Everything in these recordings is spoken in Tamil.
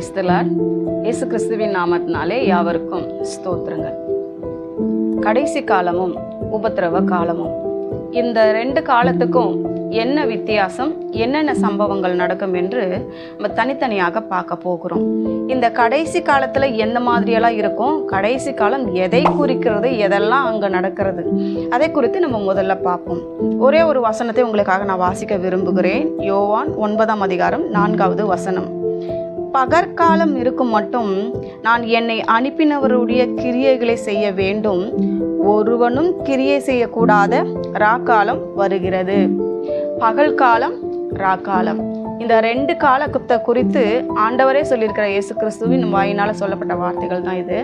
கிரைஸ்தலார் இயேசு கிறிஸ்துவின் நாமத்தினாலே யாவருக்கும் ஸ்தோத்திரங்கள். கடைசி காலமும் உபத்திரவ காலமும். இந்த ரெண்டு காலத்துக்கும் என்ன வித்தியாசம் என்னென்ன சம்பவங்கள் நடக்கும் என்று நம்ம தனித்தனியாக பார்க்க போகிறோம். இந்த கடைசி காலத்தில் எந்த மாதிரியெல்லாம் இருக்கும் கடைசி காலம் எதை குறிக்கிறது எதெல்லாம் அங்கே நடக்கிறது அதை குறித்து நம்ம முதல்ல பார்ப்போம். ஒரே ஒரு வசனத்தை உங்களுக்காக நான் வாசிக்க விரும்புகிறேன். யோவான் ஒன்பதாம் அதிகாரம் நான்காவது வசனம். பகற்காலம் இருக்கும் மட்டும் நான் என்னை அனுப்பினவருடைய கிரியைகளை செய்ய வேண்டும். ஒருவனும் கிரியை செய்யக்கூடாத ராக்காலம் வருகிறது. பகல் காலம் ராக்காலம். இந்த ரெண்டு காலத்தை குறித்து ஆண்டவரே சொல்லியிருக்கிற இயேசு கிறிஸ்துவின் வாயினால் சொல்லப்பட்ட வார்த்தைகள் தான் இது.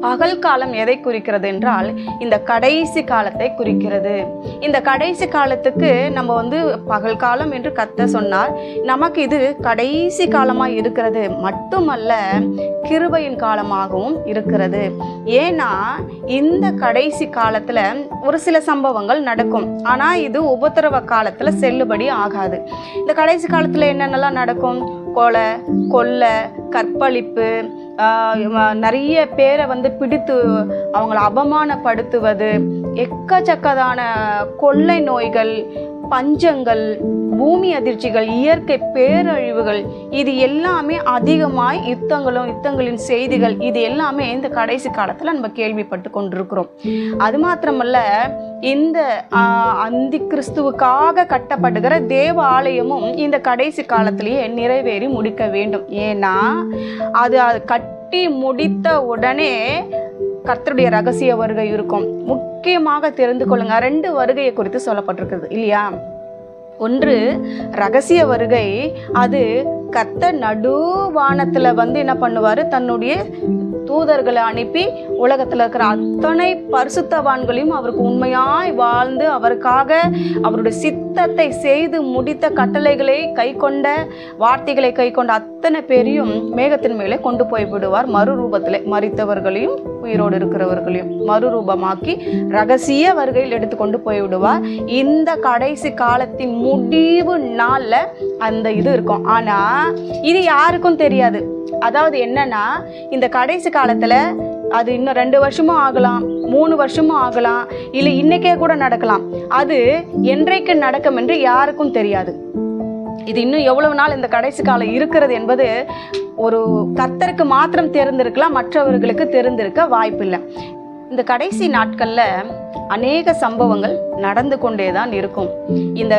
பகல் காலம் எதை குறிக்கிறது என்றால் இந்த கடைசி காலத்தை குறிக்கிறது. இந்த கடைசி காலத்துக்கு நம்ம வந்து பகல் காலம் என்று கத்த சொன்னார். நமக்கு இது கடைசி காலமாக இருக்கிறது. மட்டுமல்ல கிருபையின் காலமாகவும் இருக்கிறது. ஏன்னா இந்த கடைசி காலத்தில் ஒரு சில சம்பவங்கள் நடக்கும். ஆனால் இது உபத்திரவ காலத்தில் செல்லுபடி ஆகாது. இந்த கடைசி காலத்தில் என்னென்னலாம் நடக்கும்? கொலை கொள்ளை கற்பழிப்பு நிறைய பேரை வந்து பிடித்து அவங்கள அவமானப்படுத்துவது எக்கச்சக்கதான கொள்ளை நோய்கள் பஞ்சங்கள் பூமி அதிர்ச்சிகள் இயற்கை பேரழிவுகள் இது எல்லாமே அதிகமாய் யுத்தங்களும் யுத்தங்களின் செய்திகள் இது எல்லாமே இந்த கடைசி காலத்தில் நம்ம கேள்விப்பட்டு கொண்டிருக்கிறோம். அது மாத்திரமல்ல இந்த அந்தி கிறிஸ்துவுக்காக கட்டப்படுகிற தேவ ஆலயமும் இந்த கடைசி காலத்திலேயே நிறைவேறி முடிக்க வேண்டும். ஏன்னா அது அது கட்டி முடித்த உடனே கர்த்தருடைய ரகசிய வருகை இருக்கும். முக்கியமாக தெரிந்து கொள்ளுங்க ரெண்டு வருகையை குறித்து சொல்லப்பட்டிருக்குது இல்லையா? ஒன்று ரகசிய வருகை அது கத்த நடுவானத்தில் வந்து என்ன பண்ணுவார்? தன்னுடைய தூதர்களை அனுப்பி உலகத்தில் இருக்கிற அத்தனை பரிசுத்தவான்களையும் அவருக்கு உண்மையாய் வாழ்ந்து அவருக்காக அவருடைய சித்தத்தை செய்து முடித்த கட்டளைகளை கை கொண்ட வார்த்தைகளை கை கொண்ட அத்தனை பேரையும் மேகத்தின் மேலே கொண்டு போய் விடுவார். மறுரூபத்தில் மறித்தவர்களையும் உயிரோடு இருக்கிறவர்களையும் மறுரூபமாக்கி ரகசிய வருகையில் எடுத்து கொண்டு போய் விடுவார். இந்த கடைசி காலத்தின் முடிவு நாளில் அந்த இது இருக்கும். ஆனால் இது யாருக்கும் தெரியாது. அதாவது என்னன்னா இந்த கடைசி காலத்தில் அது இன்னும் ரெண்டு வருஷமும் ஆகலாம் மூணு வருஷமும் ஆகலாம் இல்லை இன்னைக்கே கூட நடக்கலாம். அது என்றைக்கு நடக்கும் என்று யாருக்கும் தெரியாது. இது இன்னும் எவ்வளவு நாள் இந்த கடைசி காலம் இருக்கிறது என்பது ஒரு கர்த்தருக்கு மாத்திரம் தெரிந்திருக்கலாம் மற்றவர்களுக்கு தெரிந்திருக்க வாய்ப்பில்லை. இந்த கடைசி நாட்களில் அநேக சம்பவங்கள் நடந்து கொண்டே தான் இருக்கும். இந்த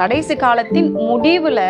கடைசி காலத்தின் முடிவில்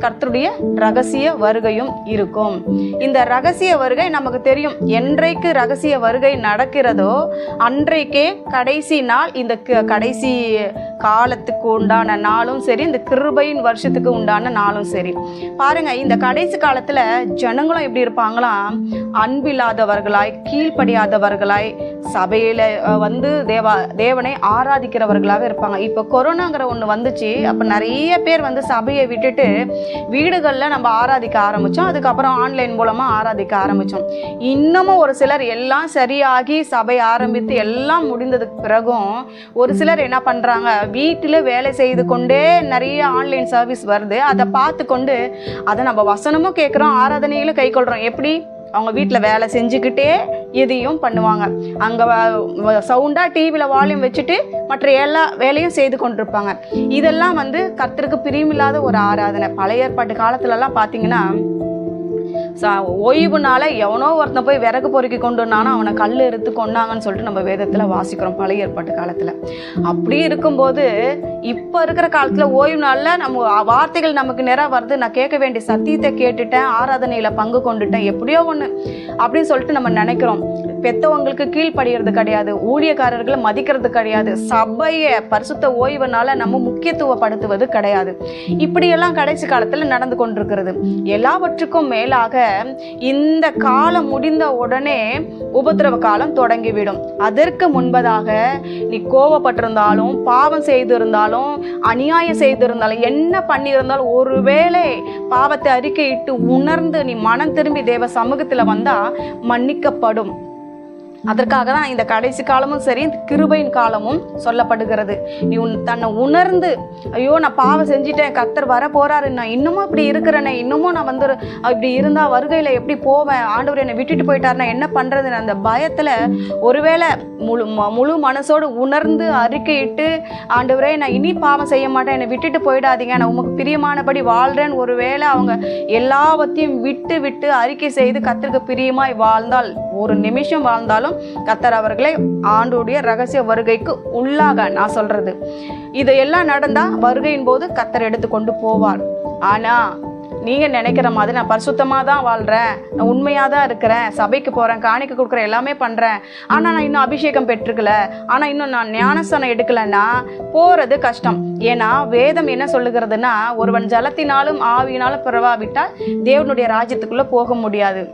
கர்த்தருடைய ரகசிய வருகையும் இருக்கும். இந்த ரகசிய வருகை நமக்கு தெரியும். என்றைக்கு ரகசிய வருகை நடக்கிறதோ அன்றைக்கே கடைசி நாள் இந்த க- கடைசி காலத்துக்கு உண்டான நாளும் சரி இந்த கிருபையின் வருஷத்துக்கு உண்டான நாளும் சரி. பாருங்க இந்த கடைசி காலத்துல ஜனங்களும் எப்படி இருப்பாங்களாம்? அன்பில்லாதவர்களாய் கீழ்ப்படியாதவர்களாய் சபையில் வந்து தேவா தேவனை ஆராதிக்கிறவர்களாக இருப்பாங்க. இப்போ கொரோனாங்கிற ஒன்று வந்துச்சு. அப்போ நிறைய பேர் வந்து சபையை விட்டுட்டு வீடுகளில் நம்ம ஆராதிக்க ஆரம்பித்தோம் அதுக்கப்புறம் ஆன்லைன் மூலமாக ஆராதிக்க ஆரம்பித்தோம் இன்னமும் ஒரு சிலர் எல்லாம் சரியாகி சபை ஆரம்பித்து எல்லாம் முடிந்ததுக்கு பிறகும் ஒரு சிலர் என்ன பண்ணுறாங்க வீட்டில் வேலை செய்து கொண்டே நிறைய ஆன்லைன் சர்வீஸ் வருது. அதை பார்த்து கொண்டு அதை நம்ம வசனமும் கேட்குறோம் ஆராதனைகளும் கை கொள்கிறோம் எப்படி? அவங்க வீட்டில் வேலை செஞ்சுக்கிட்டே இதையும் பண்ணுவாங்க. அங்கே சவுண்டாக டிவியில் வால்யூம் வச்சுட்டு மற்ற எல்லா வேலையும் செய்து கொண்டிருப்பாங்க. இதெல்லாம் வந்து கர்த்தருக்கு பிரியமில்லாத ஒரு ஆராதனை. பழைய ஏற்பாட்டு காலத்துலலாம் பார்த்தீங்கன்னா ஓய்வு ஓய்வுனால எவனோ ஒருத்தன் போய் விறகு பொறுக்கி கொண்டு வந்தானோ அவனை கல் எடுத்து கொண்டாங்கன்னு சொல்லிட்டு நம்ம வேதத்தில் வாசிக்கிறோம் பழைய ஏற்பாட்டு காலத்தில். அப்படி இருக்கும்போது இப்போ இருக்கிற காலத்தில் ஓய்வு நாளில் நம்ம வார்த்தைகள் நமக்கு நேராக வருது. நான் கேட்க வேண்டிய சத்தியத்தை கேட்டுட்டேன் ஆராதனையில் பங்கு கொண்டுட்டேன் எப்படியோ ஒன்று அப்படின்னு சொல்லிட்டு நம்ம நினைக்கிறோம். பெத்தவங்களுக்கு கீழ்ப்படிகிறது கிடையாது ஊழியக்காரர்களை மதிக்கிறது கிடையாது. சபையை பரிசுத்த ஓய்வுனால நம்ம முக்கியத்துவப்படுத்துவது கிடையாது. இப்படியெல்லாம் கடைசி காலத்தில் நடந்து கொண்டிருக்கிறது. எல்லாவற்றுக்கும் மேலாக இந்த காலம் முடிந்த உடனே உபத்திரவ காலம் தொடங்கிவிடும். அதற்கு முன்பதாக நீ கோவப்பட்டிருந்தாலும் பாவம் செய்திருந்தாலும் அநியாயம் செய்திருந்தாலும் என்ன பண்ணியிருந்தாலும் ஒருவேளை பாவத்தை அறிக்கையிட்டு உணர்ந்து நீ மனம் திரும்பி தேவ சமூகத்தில் வந்தால் மன்னிக்கப்படும். அதற்காக தான் இந்த கடைசி காலமும் சரி கிருபையின் காலமும் சொல்லப்படுகிறது. நீ உன் தன்னை உணர்ந்து ஐயோ நான் பாவம் செஞ்சிட்டேன் கத்தர் வர போறாரு நான் இன்னமும் இப்படி இருக்கிறேனே இன்னமும் நான் வந்து இப்படி இருந்தா வருகையில எப்படி போவேன் ஆண்டவர் என்னை விட்டுட்டு போயிட்டாருன்னா என்ன பண்றதுன்னு அந்த பயத்துல ஒருவேளை முழு ம- முழு மனசோடு உணர்ந்து அறிக்கையிட்டு ஆண்டவரே நான் இனி பாவம் செய்ய மாட்டேன் என்னை விட்டுட்டு போயிடாதீங்க நான் உமக்கு பிரியமானபடி வாழ்றேன்னு ஒருவேளை அவங்க எல்லாவற்றையும் விட்டு விட்டு அறிக்கை செய்து கத்தருக்கு பிரியமாய் வாழ்ந்தால் ஒரு நிமிஷம் வாழ்ந்தாலும் கத்தர் அவர்களை ஆண்டுடைய ரகசிய வருகைக்கு உள்ளாக நான் சொல்றது. இதையெல்லாம் எல்லாம் நடந்தா வருகையின் போது கத்தர் எடுத்து கொண்டு போவார். ஆனா நீங்க நினைக்கிற மாதிரி நான் பரிசுத்தமாக தான் வாழ்கிறேன் நான் உண்மையாக தான் இருக்கிறேன். சபைக்கு போகிறேன் காணிக்க கொடுக்குறேன் எல்லாமே பண்ணுறேன் ஆனால் நான் இன்னும் அபிஷேகம் பெற்றுக்கல. ஆனால் இன்னும் நான் ஞானஸ்தானம் எடுக்கலைன்னா போகிறது கஷ்டம். ஏன்னா வேதம் என்ன சொல்லுகிறதுனா ஒருவன் ஜலத்தினாலும் ஆவியினாலும் பிறவாவிட்டால் தேவனுடைய ராஜ்யத்துக்குள்ளே போக முடியாது.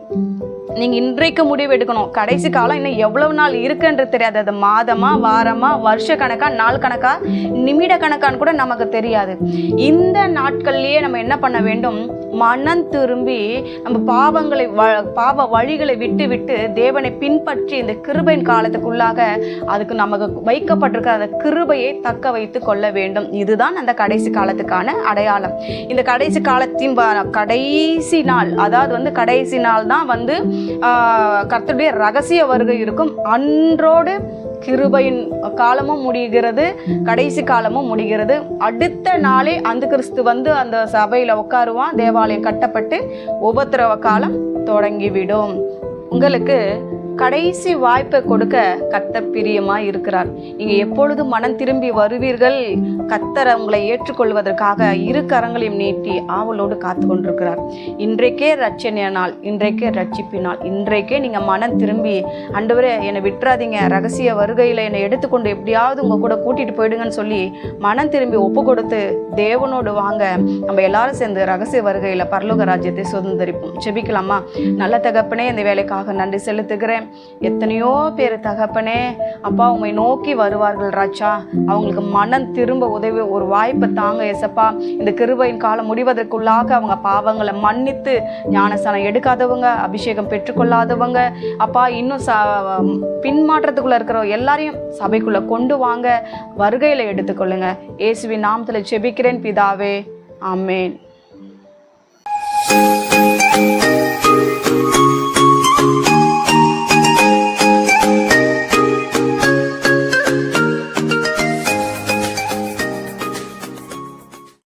நீங்க இன்றைக்கு முடிவு எடுக்கணும். கடைசி காலம் இன்னும் எவ்வளவு நாள் இருக்குன்றது தெரியாது. அது மாதமா வாரமா வருஷ கணக்கா நாள் கணக்கா நிமிட கணக்கான்னு கூட நமக்கு தெரியாது. இந்த நாட்கள்லயே நம்ம என்ன பண்ண வேண்டும்? மனம் திரும்பி நம்ம பாவங்களை வ- பாவ வழிகளை விட்டு விட்டு தேவனை பின்பற்றி இந்த கிருபையின் காலத்துக்குள்ளாக அதுக்கு நமக்கு வைக்கப்பட்டிருக்கிற அந்த கிருபையை தக்க வைத்து கொள்ள வேண்டும். இதுதான் அந்த கடைசி காலத்துக்கான அடையாளம். இந்த கடைசி காலத்தின் கடைசி நாள் அதாவது வந்து கடைசி நாள் தான் வந்து கர்த்தருடைய ரகசிய வருகை இருக்கும். அன்றோடு கிருபையின் காலமும் முடிகிறது கடைசி காலமும் முடிகிறது. அடுத்த நாளே அந்த கிறிஸ்து வந்து அந்த சபையில் உட்காருவான். தேவாலயம் கட்டப்பட்டு உபத்திரவ காலம் தொடங்கிவிடும். உங்களுக்கு கடைசி வாய்ப்பை கொடுக்க கத்தர் பிரியமா இருக்கிறார். நீங்க எப்பொழுது மனம் திரும்பி வருவீர்கள். கத்தர் உங்களை ஏற்றுக்கொள்வதற்காக இரு கரங்களையும் நீட்டி ஆவலோடு காத்து கொண்டிருக்கிறார் இன்றைக்கே ரட்சணிய நாள் இன்றைக்கே ரட்சிப்பினால் இன்றைக்கே நீங்க மனம் திரும்பி அண்டவரே என்னை விட்டுறாதீங்க. ரகசிய வருகையில் என்னை எடுத்துக்கொண்டு எப்படியாவது உங்க கூட கூட்டிட்டு போயிடுங்கன்னு சொல்லி மனம் திரும்பி ஒப்பு கொடுத்து தேவனோடு வாங்க. நம்ம எல்லாரும் சேர்ந்து ரகசிய வருகையில் பரலோக ராஜ்யத்தை சுதந்திரிப்போம். ஜெபிக்கலாமா? நல்ல தகப்பனே இந்த வேலைக்காக நன்றி செலுத்துகிறேன். எத்தனையோ பேர் தகப்பனே அப்பா உண்மை நோக்கி வருவார்கள் ராச்சா அவங்களுக்கு மனம் திரும்ப உதவி ஒரு வாய்ப்பை தாங்க எசப்பா இந்த கிருபையின் காலம் முடிவதற்குள்ளாக அவங்க பாவங்களை மன்னித்து ஞானசனம் எடுக்காதவங்க அபிஷேகம் பெற்றுக்கொள்ளாதவங்க அப்பா இன்னும் ச பின்மாற்றத்துக்குள்ளே இருக்கிற எல்லாரையும் சபைக்குள்ளே கொண்டு வாங்க வருகையில் எடுத்துக்கொள்ளுங்க. இயேசுவின் நாமத்தில் செபிக்கிறேன் பிதாவே. ஆமேன்.